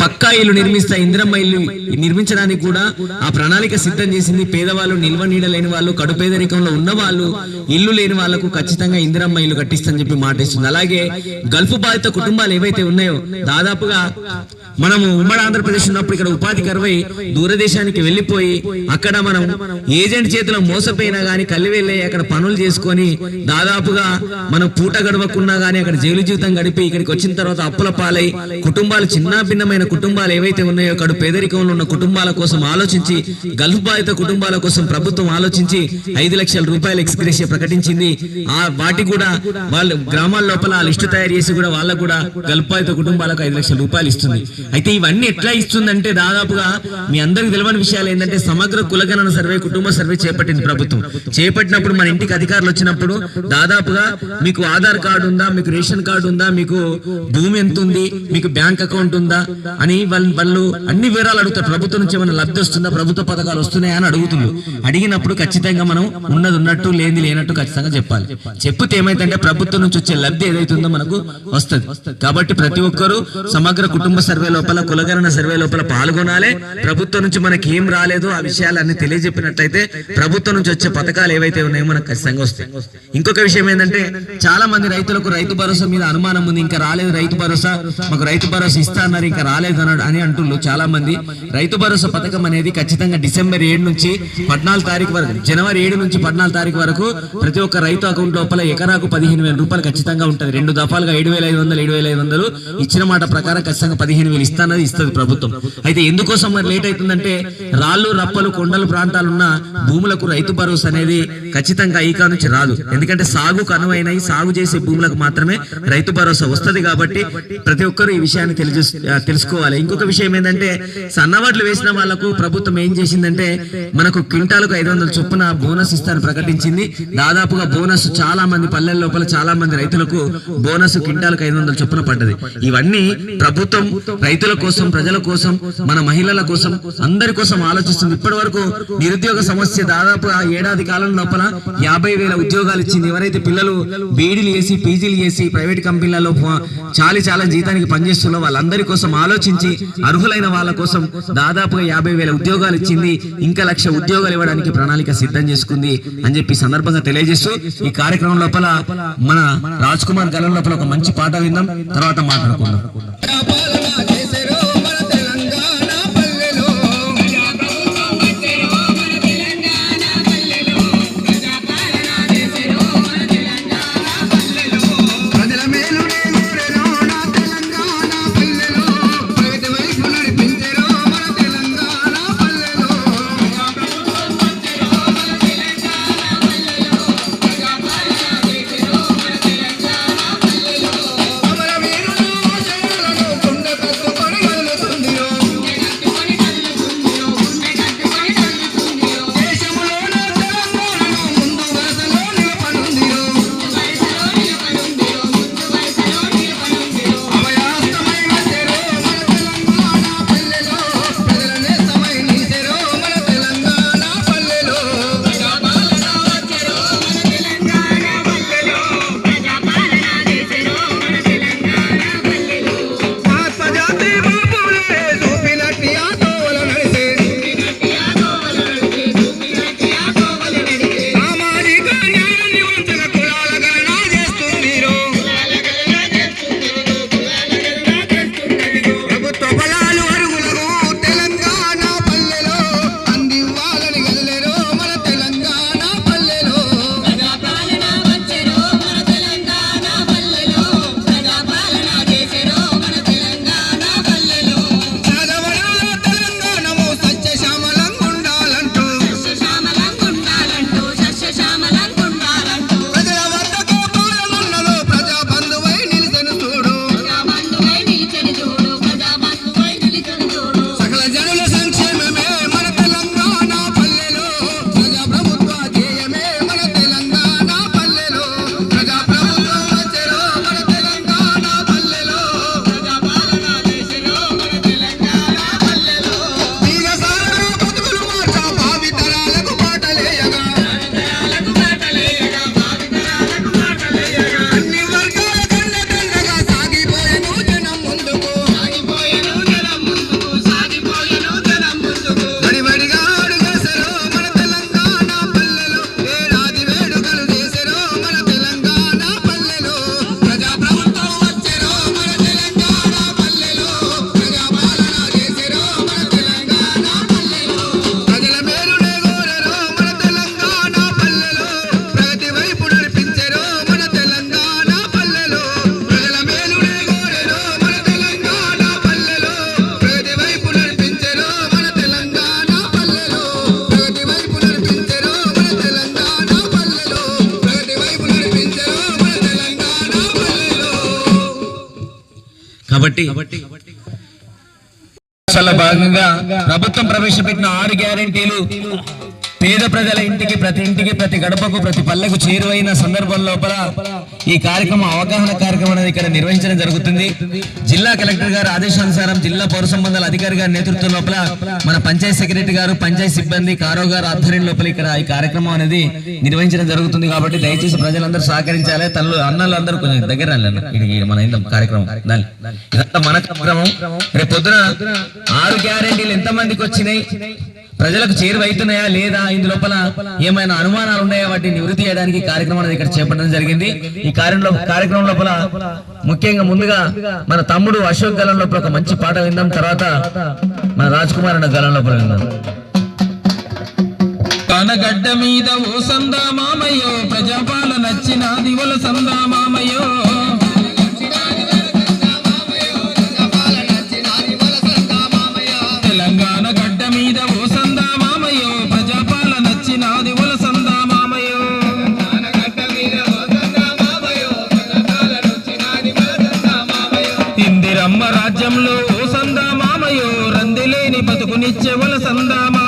పక్కా ఇల్లు నిర్మిస్తా ఇందిరమ్మ ఇల్లు నిర్మించడానికి కూడా ఆ ప్రణాళిక సిద్ధం చేసింది. పేదవాళ్ళు నిల్వ నీడ లేని వాళ్ళు కడు పేదరికంలో ఉన్న వాళ్ళు ఇల్లు లేని వాళ్ళకు ఖచ్చితంగా ఇందిరమ్మ ఇల్లు కట్టిస్తని చెప్పి మాటేస్తుంది అలాగే గల్ఫ్ బాధిత కుటుంబాలు ఏవైతే ఉన్నాయో దాదాపుగా మనము ఉమ్మడి ఆంధ్రప్రదేశ్ ఉన్నప్పుడు ఇక్కడ ఉపాధి కరువై దూరదేశానికి వెళ్ళిపోయి అక్కడ మనం ఏజెంట్ చేతిలో మోసపోయినా గానీ కళ్ళు వెళ్ళి అక్కడ పనులు చేసుకొని దాదాపుగా మనం పూట గడవకున్నా గానీ అక్కడ జైలు జీవితం గడిపి ఇక్కడికి వచ్చిన తర్వాత అప్పుల పాలై కుటుంబాలు చిన్న భిన్నమైన కుటుంబాలు ఏవైతే ఉన్నాయో అక్కడ పేదరికంలో ఉన్న కుటుంబాల కోసం ఆలోచించి గల్ఫ్ బాధిత కుటుంబాల కోసం ప్రభుత్వం ఆలోచించి ఐదు లక్షల రూపాయల ఎక్స్గ్రేషియా ప్రకటించింది. ఆ వాటి కూడా వాళ్ళు గ్రామాల లోపల ఆ లిస్టు తయారు చేసి కూడా వాళ్ళకు కూడా గల్ఫ్ బాధిత కుటుంబాలకు ఐదు లక్షల రూపాయలు ఇస్తుంది. అయితే ఇవన్నీ ఎట్లా ఇస్తుందంటే దాదాపుగా మీ అందరికి తెలియని విషయాలు ఏంటంటే సమగ్ర కులగణన సర్వే కుటుంబ సర్వే చేపట్టింది ప్రభుత్వం. చేపట్టినప్పుడు మన ఇంటికి అధికారులు వచ్చినప్పుడు దాదాపుగా మీకు ఆధార్ కార్డు ఉందా మీకు రేషన్ కార్డు ఉందా మీకు భూమి ఎంత ఉంది మీకు బ్యాంక్ అకౌంట్ ఉందా అని వాళ్ళు వాళ్ళు అన్ని వివరాలు అడుగుతారు ప్రభుత్వం నుంచి ఏమైనా లబ్ధి వస్తుందా? ప్రభుత్వ పథకాలు వస్తున్నాయా అని అడుగుతున్నారు అడిగినప్పుడు ఖచ్చితంగా మనం ఉన్నది ఉన్నట్టు లేనిది లేనట్టు ఖచ్చితంగా చెప్పాలి. చెప్తే ఏమైతుందంటే ప్రభుత్వం నుంచి వచ్చే లబ్ధి ఏదైతుందో మనకు వస్తుంది. కాబట్టి ప్రతి ఒక్కరూ సమగ్ర కుటుంబ సర్వే లోపల కులగణన సర్వే లోపల పాల్గొనాలి. ప్రభుత్వం నుంచి మనకి ఏం రాలేదో ఆ విషయాలన్నీ తెలియజెప్పినట్లయితే ప్రభుత్వం నుంచి వచ్చే పథకాలు ఏవైతే ఉన్నాయో మనకు ఖచ్చితంగా వస్తాయి. ఇంకొక విషయం ఏంటంటే చాలా మంది రైతులకు రైతు భరోసా మీద అనుమానం ఉంది. ఇంకా రాలేదు రైతు భరోసా. మాకు రైతు భరోసా ఇస్తా అన్నారు ఇంకా రాలేదు అన్నాడు అని అంటున్నారు చాలా మంది రైతు భరోసా పథకం అనేది ఖచ్చితంగా డిసెంబర్ ఏడు నుంచి పద్నాలుగు తారీఖు వరకు జనవరి ఏడు నుంచి పద్నాలుగు తారీఖు వరకు ప్రతి ఒక్క రైతు అకౌంట్ లోపల ఎకరాకు పదిహేను వేల రూపాయలు ఖచ్చితంగా ఉంటుంది. రెండు దఫాలుగా ఏడు వేల ఐదు వందలు ఏడు వేల ఐదు వందలు ఇచ్చిన మాట ప్రకారం ఖచ్చితంగా పదిహేను వేలు ఇస్తానది ఇస్తుంది ప్రభుత్వం. అయితే ఎందుకోసం మరి లేట్ అవుతుందంటే రాళ్ళు రప్పలు కొండలు ప్రాంతాలున్న భూములకు రైతు భరోసా అనేది ఖచ్చితంగా ఈ నుంచి రాదు. ఎందుకంటే సాగుకు అనువైనవి సాగు చేసే భూములకు మాత్రమే రైతు భరోసా వస్తది కాబట్టి ప్రతి ఒక్కరు ఈ విషయాన్ని తెలియజేస్తుంది తెలుసుకోవాలి. ఇంకొక విషయం ఏంటంటే సన్నవడ్లు వేసిన వాళ్ళకు ప్రభుత్వం ఏం చేసిందంటే మనకు క్వింటాలకు ఐదు వందల చొప్పున బోనస్ ఇస్తారని ప్రకటించింది. దాదాపుగా బోనస్ చాలా మంది పల్లెల లోపల చాలా మంది రైతులకు బోనస్ క్వింటాలకు ఐదు వందల చొప్పున పడ్డది. ఇవన్నీ ప్రభుత్వం రైతుల కోసం ప్రజల కోసం మన మహిళల కోసం అందరి కోసం ఆలోచిస్తుంది. ఇప్పటి వరకు నిరుద్యోగ సమస్య దాదాపు ఏడాది కాలం లోపల యాభై వేల ఉద్యోగాలు ఇచ్చింది. ఎవరైతే పిల్లలు బీడీలు చేసి పీజీలు చేసి ప్రైవేట్ కంపెనీలలో చాలి చాలా జీతానికి పనిచేస్తున్న వాళ్ళందరి కోసం ఆలోచించి అర్హులైన వాళ్ళ కోసం దాదాపుగా యాభై వేల ఉద్యోగాలు ఇచ్చింది ఇంకా లక్ష ఉద్యోగాలు ఇవ్వడానికి ప్రణాళిక సిద్ధం చేసుకుంది అని చెప్పి సందర్భంగా తెలియజేస్తూ ఈ కార్యక్రమం లోపల మన రాజ్ కుమార్ గలం లోపల ఒక మంచి పాట విందాం తర్వాత మాట్లాడుకుందాం. కాబట్టి భాగంగా ప్రభుత్వం ప్రవేశపెట్టిన ఆరు గ్యారెంటీలు పేద ప్రజల ఇంటికి ప్రతి ఇంటికి ప్రతి గడపకు ప్రతి పల్లెకు చేరువైన సందర్భం లోపల ఈ కార్యక్రమం అవగాహన కార్యక్రమం అనేది ఇక్కడ నిర్వహించడం జరుగుతుంది. జిల్లా కలెక్టర్ గారు ఆదేశానుసారం జిల్లా పౌర సంబంధాల అధికారి గారి నేతృత్వం లోపల మన పంచాయత్ సెక్రటరీ గారు పంచాయత్ సిబ్బంది కారో గారు ఆధ్వర్యం లోపల ఇక్కడ ఈ కార్యక్రమం అనేది నిర్వహించడం జరుగుతుంది కాబట్టి దయచేసి ప్రజలందరూ సహకరించాలి. తల్లు అన్నలు అందరూ కొంచెం దగ్గర మన కార్యక్రమం. ఇదంతా మన కార్యక్రమం. రేపు పొద్దున ఆరు గ్యారెంటీలు ఎంత మందికి వచ్చినాయి? ప్రజలకు చేరువైతున్నాయా లేదా? ఇందు లోపల ఏమైనా అనుమానాలు ఉన్నాయా వాటిని నివృత్తి చేయడానికి కార్యక్రమాన్ని కార్యక్రమం అనేది ఇక్కడ చేపట్టడం జరిగింది. ఈ కార్యంలో కార్యక్రమం లోపల ముఖ్యంగా ముందుగా మన తమ్ముడు అశోక్ గలం లోపల ఒక మంచి పాట విందాం. తర్వాత మన రాజ్ కుమార్ అన్న గలం లోపల విందాం. కనగడ్డ మీద ఓ సందా మామయ్యో ప్రజాపాల నచ్చిన దివల సందా మామయ్యో. రాజ్యంలో ఓ సందా మామయ్యో రందిలేని బతుకునిచ్చే సందామా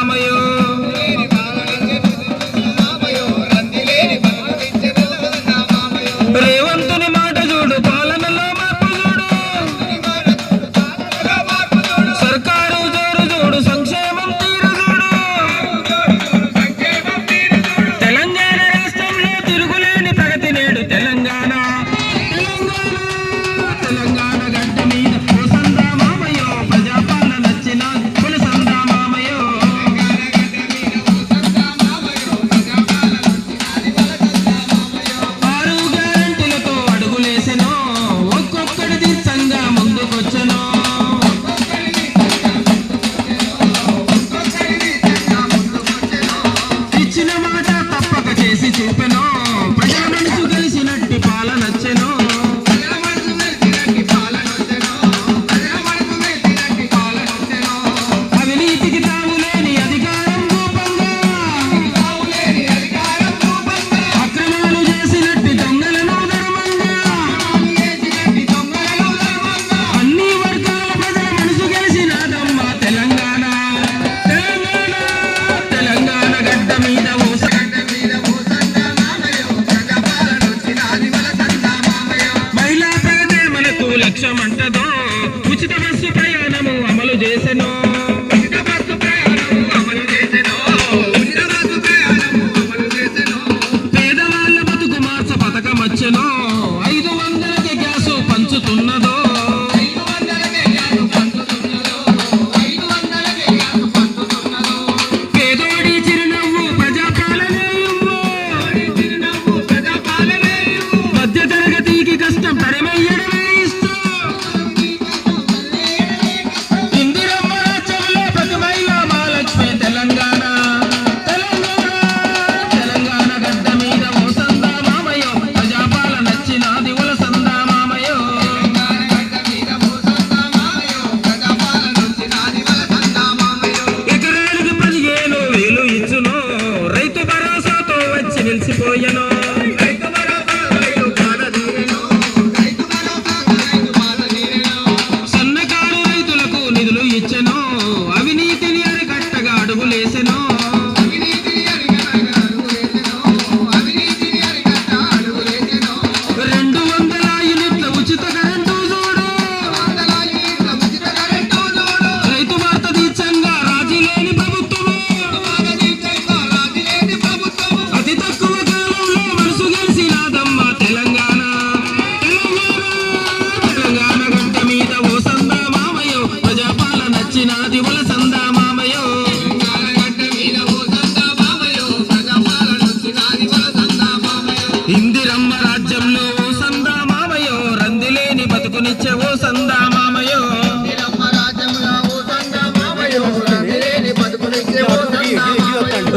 ఓ సందా మామయ్యో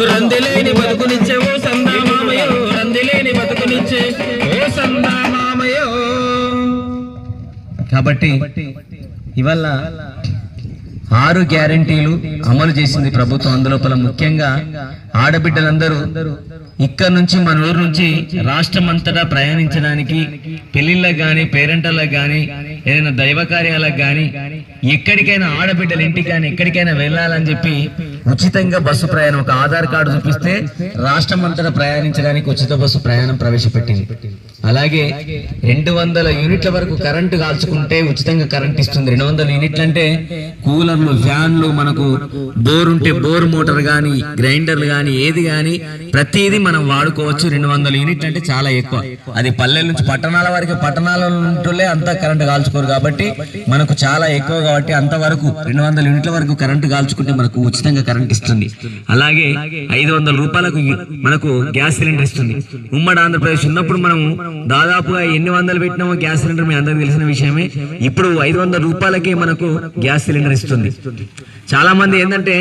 రందిలేని బతుకునిచ్చే ఓ సందా మామయ్యో రందిలేని బతుకునిచ్చే ఓ సందా మామయ్యో కాబట్టి ఇవల్ల ఆరు గ్యారెంటీలు అమలు చేసింది ప్రభుత్వం. అందులోపల ముఖ్యంగా ఆడబిడ్డలందరూ ఇక్కడ నుంచి మన ఊరు నుంచి రాష్ట్రం అంతటా ప్రయాణించడానికి పెళ్ళిళ్ళకు కానీ పేరెంటలకు కానీ ఏదైనా దైవ కార్యాలకు కానీ ఎక్కడికైనా ఆడబిడ్డల ఇంటికి కానీ ఎక్కడికైనా వెళ్ళాలని చెప్పి ఉచితంగా బస్సు ప్రయాణం ఒక ఆధార్ కార్డు చూపిస్తే రాష్ట్రం అంతటా ప్రయాణించడానికి ఉచిత బస్సు ప్రయాణం ప్రవేశపెట్టింది. అలాగే రెండు వందల యూనిట్ల వరకు కరెంటు కాల్చుకుంటే ఉచితంగా కరెంట్ ఇస్తుంది. రెండు వందల యూనిట్లు అంటే కూలర్లు ఫ్యాన్లు మనకు బోర్ ఉంటే బోర్ మోటార్ కానీ గ్రైండర్లు కానీ ఏది కానీ ప్రతిదీ మనం వాడుకోవచ్చు. రెండు వందల యూనిట్లు అంటే చాలా ఎక్కువ. అది పల్లెల నుంచి పట్టణాల వరకు పట్టణాల ఉంటులే అంతా కరెంటు కాల్చుకోరు కాబట్టి మనకు చాలా ఎక్కువ కాబట్టి అంతవరకు రెండు వందల యూనిట్ల వరకు కరెంటు కాల్చుకుంటే మనకు ఉచితంగా కరెంట్ ఇస్తుంది. అలాగే ఐదు వందల రూపాయలకు మనకు గ్యాస్ సిలిండర్ ఇస్తుంది. ఉమ్మడి ఆంధ్రప్రదేశ్ ఉన్నప్పుడు మనము దాదాపుగా ఎన్ని వందలు పెట్టినామో గ్యాస్ సిలిండర్ మీ అందరికి తెలిసిన విషయమే. ఇప్పుడు ఐదు వందల రూపాయలకే మనకు గ్యాస్ సిలిండర్ ఇస్తుంది. చాలా మంది ఏంటంటే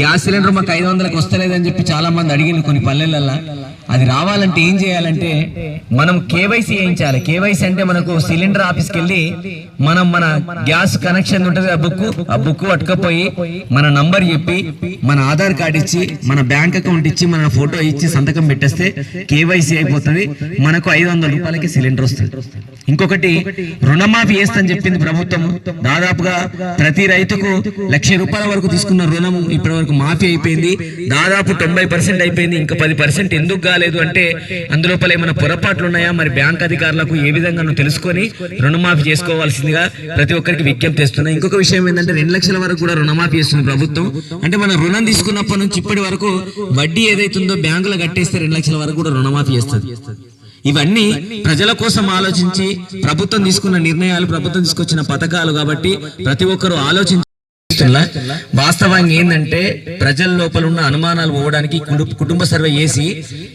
గ్యాస్ సిలిండర్ మాకు ఐదు వందలకు వస్తలేదని చెప్పి చాలా మంది అడిగింది కొన్ని పల్లెలల్లో. అది రావాలంటే ఏం చేయాలంటే మనం కేవైసీ చేయించాలి కేవైసీ అంటే మనకు సిలిండర్ ఆఫీస్కి వెళ్ళి మనం మన గ్యాస్ కనెక్షన్ ఉంటుంది ఆ బుక్ ఆ బుక్ పట్టుకపోయి మన నంబర్ చెప్పి మన ఆధార్ కార్డు ఇచ్చి మన బ్యాంక్ అకౌంట్ ఇచ్చి మన ఫోటో ఇచ్చి సంతకం పెట్టేస్తే కేవైసీ అయిపోతుంది. మనకు ఐదు వందల రూపాయలకి సిలిండర్ వస్తుంది. ఇంకొకటి రుణమాఫీ చేస్తని చెప్పింది ప్రభుత్వం. దాదాపుగా ప్రతి రైతుకు లక్ష రూపాయల వరకు తీసుకున్న రుణం ఇప్పటి వరకు మాఫీ అయిపోయింది. దాదాపు తొంభై పర్సెంట్ అయిపోయింది. ఇంకా పది పర్సెంట్ ఎందుకు కాలేదు అంటే అందులోపల ఏమైనా పొరపాట్లు ఉన్నాయా? మరి బ్యాంక్ అధికారులకు ఏ విధంగా తెలుసుకొని రుణమాఫీ చేసుకోవాల్సిందిగా ప్రతి ఒక్కరికి విజ్ఞప్తి చేస్తున్నా. ఇంకొక విషయం ఏంటంటే రెండు లక్షల వరకు కూడా రుణమాఫీ చేస్తుంది ప్రభుత్వం. అంటే మనం రుణం తీసుకున్నప్పటి నుంచి ఇప్పటి వరకు వడ్డీ ఏదైతుందో బ్యాంకులో కట్టేస్తే రెండు లక్షల వరకు కూడా రుణమాఫీ చేస్తుంది. ఇవన్నీ ప్రజల కోసం ఆలోచించి ప్రభుత్వం తీసుకున్న నిర్ణయాలు ప్రభుత్వం తీసుకొచ్చిన పథకాలు కాబట్టి ప్రతి ఒక్కరూ ఆలోచించి వాస్తవంగా ఏంటంటే ప్రజల లోపల ఉన్న అనుమానాలు పోవడానికి కుటుంబ సర్వే చేసి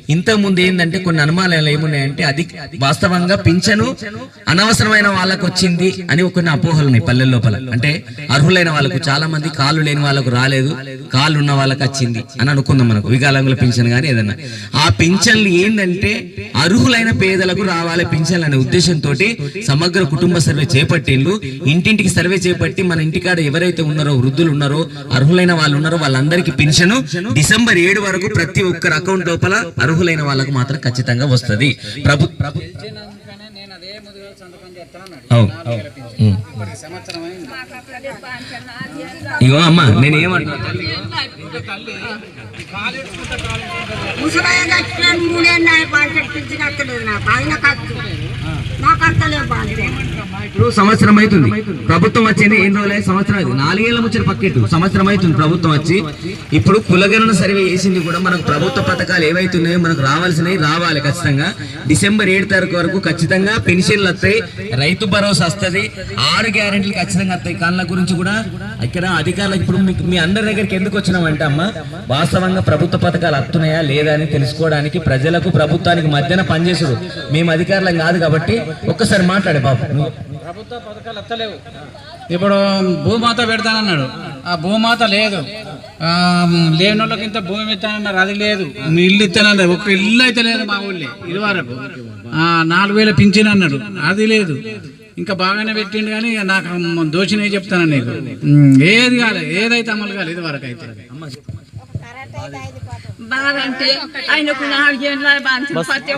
ఇంతకు ముందు ఏంటంటే కొన్ని అనుమానాలు ఏమున్నాయంటే అది వాస్తవంగా పింఛను అనవసరమైన వాళ్ళకు వచ్చింది అని కొన్ని అపోహలు ఉన్నాయి పల్లెల లోపల. అంటే అర్హులైన వాళ్ళకు చాలా మంది కాళ్ళు లేని వాళ్ళకు రాలేదు కాళ్ళు ఉన్న వాళ్ళకి వచ్చింది అని అనుకుందాం మనకు. వికలాంగుల పింఛన్ కానీ ఏదన్నా. ఆ పింఛన్లు ఏంటంటే అర్హులైన పేదలకు రావాలి పింఛన్లు అనే ఉద్దేశంతో సమగ్ర కుటుంబ సర్వే చేపట్టిండ్రు. ఇంటింటికి సర్వే చేపట్టి మన ఇంటికాడ ఎవరైతే ఉన్నారో వృద్ధులు ఉన్నారో అర్హులైన వాళ్ళు ఉన్నారో వాళ్ళందరికీ పెన్షన్ డిసెంబర్ ఏడు వరకు ప్రతి ఒక్కరి అకౌంట్ లోపల అర్హులైన వాళ్ళకు మాత్రం ఖచ్చితంగా వస్తది. ప్రభు ప్రభు- అవును, అవును. ఉం. ఇగో అమ్మా నేను ఏమంటున్నా? ముసలాయ కట్టినాను మూడేళ్ళు బాగా పిలిచినక్కలేదు నాకు. ఆయన ఖర్చు నా ఖర్చులే బాగా ఇప్పుడు సంవత్సరం అవుతుంది. ప్రభుత్వం వచ్చింది ఎన్ని రోజులు సంవత్సరం అయింది నాలుగేళ్ళ ముచ్చట పక్కెట్టు. సంవత్సరం అవుతుంది ప్రభుత్వం వచ్చి. ఇప్పుడు కులగణన సర్వే చేసింది కూడా మనకు ప్రభుత్వ పథకాలు ఏవైతున్నాయో మనకు రావాల్సినవి రావాలి ఖచ్చితంగా. డిసెంబర్ ఏడు తారీఖు వరకు ఖచ్చితంగా పెన్షన్లు వస్తాయి రైతు భరోసా వస్తుంది ఆరు గ్యారెంటీలు ఖచ్చితంగా వస్తాయి. కాళ్ళ గురించి కూడా ఇక్కడ అధికారులకు ఇప్పుడు మీకు మీ అందరి దగ్గరికి ఎందుకు వచ్చినామంటే అమ్మ వాస్తవంగా ప్రభుత్వ పథకాలు వస్తున్నాయా లేదా అని తెలుసుకోవడానికి ప్రజలకు ప్రభుత్వానికి మధ్యన పనిచేసుడు. మేము అధికారులం కాదు కాబట్టి ఒక్కసారి మాట్లాడే బాబు. ప్రభుత్వ పథకాలు ఎత్తలేవు ఇప్పుడు భూమాత పెడతానన్నాడు. ఆ భూమాత లేదు. లేని వాళ్ళకి ఇంత భూమి ఇస్తానన్నారు అది లేదు. ఇల్లు ఇస్తానన్నారు ఒక ఇల్లు అయితే లేదు మా ఊళ్ళో ఇది వరకు నాలుగు వేల పింఛన్ అన్నాడు. అది లేదు. ఇంకా బాగానే పెట్టిండు కానీ ఇక నాకు దోషినే చెప్తాను నీకు. ఏది కాలేదు ఏదైతే అమలు కాలేదు ఇది వరకు అయితే. బాగంటే ఆయనకు నాలుగేళ్ళ బాంచి పత్తి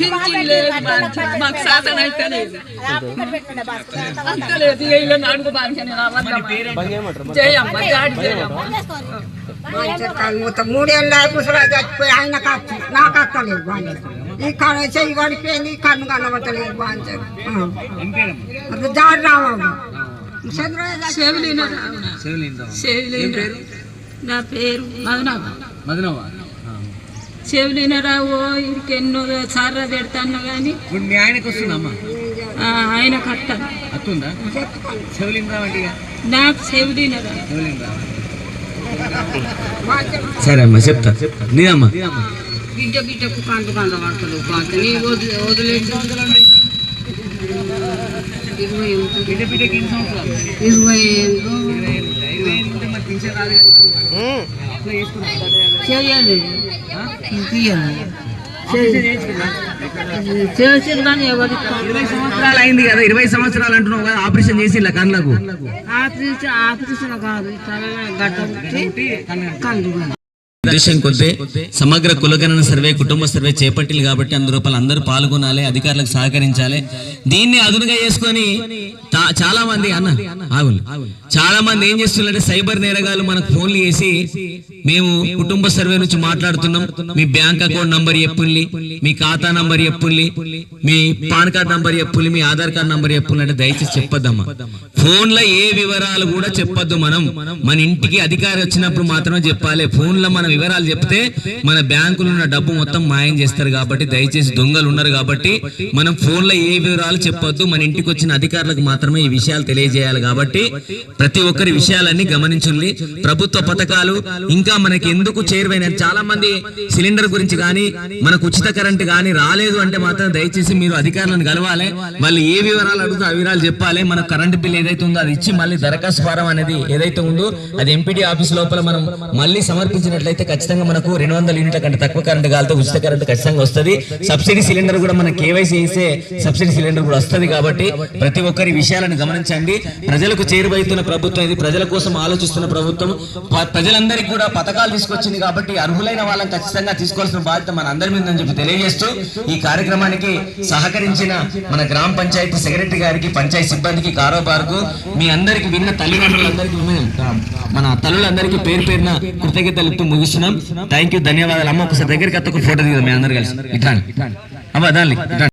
పింఛన్ లేదు బాంచి మాకు శాతం అయితే లేదు. అంతలేదు ఇక నడుగు బాంచి జయమ్మ జాడి జయమ్మ మూడేళ్ళు ముసలా చచ్చిపోయి ఆయన ఖర్చు నా ఖర్చలేదు బాగా ఈ కన్ను చెయ్యి పడిపోయింది ఈ కన్ను కనబట్టలేదు బాగా జాడి రావాలి చంద్రయ్య చెవిలిన చెవిలిన నా పేరు మదనవ్వ మదనవ్వ చెవిలిన రావు ఇడికి ఎన్నో సార్లు పెడతాను కానీ ఇప్పుడు మీ ఆయనకు వస్తుందమ్మా ఆ, ఆయన కట్టాను వంటిగా నాకు సరే అమ్మా చెప్తా. నీదమ్మా. బిడ్డ బిడ్డకు నీ వదిలే వదిలేసి. ఇరవై ఇరవై ఇరవై సంవత్సరాలు అయింది కదా ఇరవై సంవత్సరాలు అంటున్నావు కదా ఆపరేషన్ చేసి ఇలా కళ్ళకు? ఆపరేషన్ ఆపరేషన్ కాదు కళ్ళు ఉద్దేశం కొద్దే సమగ్ర కులగణన సర్వే కుటుంబ సర్వే చేపట్టింది కాబట్టి అందులో అందరూ పాల్గొనాలి అధికారులకు సహకరించాలి. దీన్ని అదునుగా చేసుకొని చాలా మంది అన్న చాలా మంది ఏం చేస్తున్నారంటే సైబర్ నేరగాలు మనకు ఫోన్లు చేసి మేము కుటుంబ సర్వే నుంచి మాట్లాడుతున్నాం మీ బ్యాంక్ అకౌంట్ నంబర్ చెప్పుల్ని మీ ఖాతా నంబర్ చెప్పుల్ని మీ పాన్ కార్డ్ నంబర్ చెప్పుల్ని మీ ఆధార్ కార్డ్ నంబర్ చెప్పుల్ని అంటే దయచేసి చెప్పొద్దమ్మా. ఫోన్లో ఏ వివరాలు కూడా చెప్పొద్దు మనం. మన ఇంటికి అధికారి వచ్చినప్పుడు మాత్రమే చెప్పాలి ఫోన్లో మనం వివరాలు చెప్తే మన బ్యాంకులో ఉన్న డబ్బు మొత్తం మాయం చేస్తారు కాబట్టి దయచేసి దొంగలు ఉన్నారు కాబట్టి మనం ఫోన్లో ఏ వివరాలు చెప్పొద్దు మన ఇంటికి వచ్చిన అధికారులకు మాత్రమే ఈ విషయాలు తెలియజేయాలి కాబట్టి ప్రతి ఒక్కరి విషయాలన్నీ గమనించండి. ప్రభుత్వ పథకాలు ఇంకా మనకి ఎందుకు చేరువైన చాలా మంది సిలిండర్ గురించి కానీ మనకు ఉచిత కరెంట్ కానీ రాలేదు అంటే మాత్రం దయచేసి మీరు అధికారులను కలవాలి. మళ్ళీ ఏ వివరాలు అడుగుతూ ఆ వివరాలు చెప్పాలి. మన కరెంట్ బిల్ ఏదైతే ఉందో అది ఇచ్చి మళ్ళీ దరఖాస్తు ఫారం అనేది ఏదైతే ఉందో అది ఎంపీడీ ఆఫీస్ లోపల మనం మళ్ళీ సమర్పించినట్లయితే ఖచ్చితంగా మనకు రెండు వందల యూనిట్ల కంటే తక్కువ కరెంట్ కాలితే ఉచిత కరెంట్ ఖచ్చితంగా వస్తుంది. సబ్సిడీ సిలిండర్ కూడా మన కేవైసీ చేసే సబ్సిడీ సిలిండర్ కూడా వస్తుంది కాబట్టి ప్రతి ఒక్కరి విషయాలను గమనించండి. ప్రజలకు చేరువైతున్న ప్రభుత్వం ఇది. ప్రజల కోసం ఆలోచిస్తున్న ప్రభుత్వం. ప్రజలందరికీ కూడా పథకాలు తీసుకొచ్చింది కాబట్టి అర్హులైన వాళ్ళని ఖచ్చితంగా తీసుకోవాల్సిన బాధ్యత మన అందరి మీద చెప్పి తెలియజేస్తూ ఈ కార్యక్రమానికి సహకరించిన మన గ్రామ పంచాయతీ సెక్రటరీ గారికి పంచాయతీ సిబ్బందికి కారోబార్కు మీ అందరికి విన్న తల్లిదండ్రులందరికీ మన తల్లులందరికీ పేరు పేరున కృతజ్ఞతలు ముగిస్తున్నాం థ్యాంక్ యూ ధన్యవాదాలు. అమ్మ ఒకసారి దగ్గరికి అత్త ఒక ఫోటో దిగుదాం. మీ అందరు కలిసి. ఇట్లా అమ్మ దాన్ని